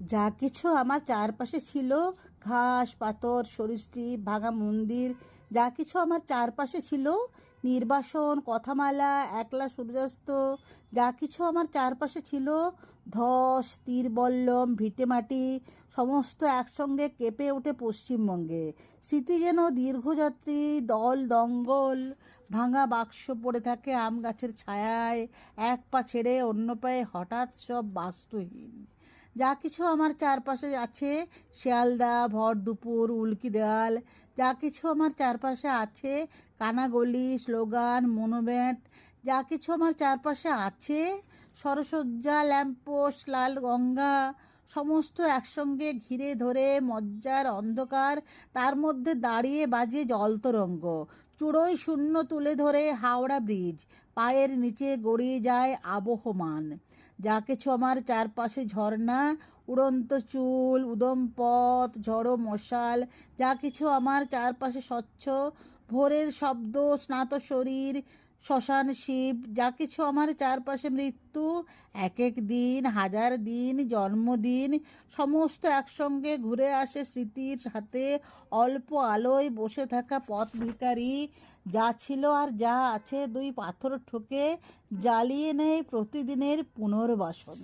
যা কিছু আমার চারপাশে ছিল, ঘাস, পাথর সরীসৃপ ভাঙা মন্দির, যা কিছু আমার চারপাশে ছিল, নির্বাসন, কথামালা, একলা সূর্যাস্ত, যা কিছু আমার চারপাশে ছিল, ধস তীরবল্লম ভিটেমাটি সমস্ত একসঙ্গে কেঁপে ওঠে পশ্চিমবঙ্গে। স্মৃতি যেন দীর্ঘযাত্রী, দল দঙ্গল, ভাঙা বাক্স পড়ে থাকে আম গাছের ছায়ায়, এক পা ছেড়ে অন্য পায়ে হঠাৎ সব বাস্তুহীন। যা কিছু আমার চারপাশে আছে, শিয়ালদা, ভর দুপুর, উল্কি দেওয়াল যা কিছু আমার চারপাশে আছে, কানাগলি, স্লোগান মনোব্যাট যা কিছু আমার চারপাশে আছে, সরসজ্জা ল্যাম্পোস্ট লাল গঙ্গা, সমস্ত একসঙ্গে ঘিরে ধরে মজ্জার অন্ধকার, তার মধ্যে দাঁড়িয়ে বাজে জলতরঙ্গ চূড়োয় শূন্য তুলে ধরে হাওড়া ব্রিজ, পায়ের নিচে গড়িয়ে যায় আবহমান। যা কিছু আমার চারপাশে ঝর্ণা, উড়ন্ত চুল, উদম পথ, ঝড়ো মশাল। যা কিছু আমার চারপাশে স্বচ্ছ, ভোরের শব্দ, স্নাত শরীর শ্মশান, শিব, যা কিছু আমার চারপাশে মৃত্যু এক এক দিন, হাজার দিন, জন্মদিন, সমস্ত একসঙ্গে ঘুরে আসে স্মৃতির সাথে, অল্প আলোয় বসে থাকা পথ ভিকারি যা ছিল আর যা আছে দুই পাথর ঠোকে, জ্বালিয়ে নেয় প্রতিদিনের পুনর্বাসন।